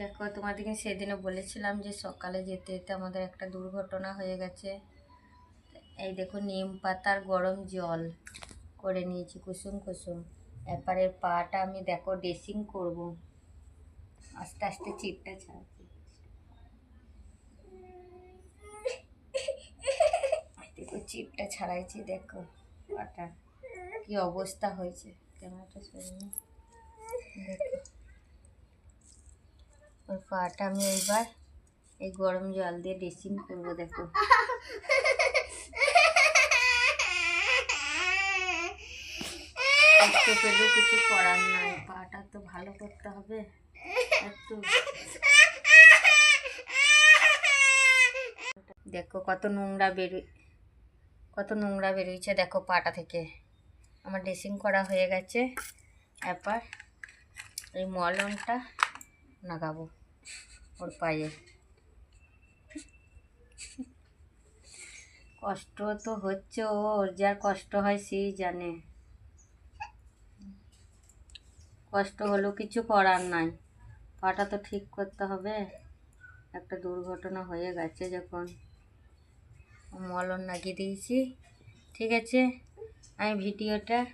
দেখো তোমাদেরকে সেদিনও বলেছিলাম যে সকালে যেতে যেতে আমাদের একটা দুর্ঘটনা হয়ে গেছে। এই দেখো, নিম পাতার গরম জল করে নিয়েছি, কুসুম কুসুম। এরপরে পাটা আমি দেখো ড্রেসিং করব। আস্তে আস্তে চিপটা ছাড়ছি। দেখো, চিপটা ছাড়াইছি, দেখো পাটা কি অবস্থা হয়েছে। ক্যামেরাটা সরিয়ে নিই। দেখো। পাটা আমি এইবার এই গরম জল দিয়ে ড্রেসিং করব, দেখো। কষ্ট পেলেও কিছু করার নাই, পাটা তো ভালো করতে হবে। একটু। দেখো কত নোংরা বেরোয় কত নোংরা বেরোইছে, দেখো পাটা থেকে। আমার ড্রেসিং করা হয়ে গেছে। এরপর এই মলমটা লাগাবো। ওর পায়ে। কষ্ট তো হচ্ছে ওর যার কষ্ট হয় সেই জানে। কষ্ট হলেও কিছু করার নাই। পাটা তো ঠিক করতে হবে। একটা দুর্ঘটনা হয়ে গেছে যখন। মলম লাগিয়ে দিয়েছি, ঠিক আছে? আমি ভিডিওটা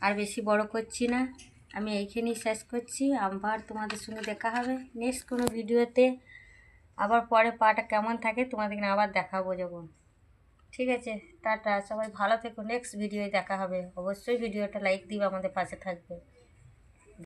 আর বেশি বড় করছি না। আমি এইখানেই শেষ করছি। আবার তোমাদের সঙ্গে দেখা হবে নেক্সট কোনো ভিডিওতে আবার পরে পাটা কেমন থাকে তোমাদের আবার দেখাবো যখন। ঠিক আছে? টাটা, সবাই ভালো থেকো। নেক্সট ভিডিওয় দেখা হবে। অবশ্যই ভিডিওটা লাইক দিবে, আমাদের পাশে থাকবে।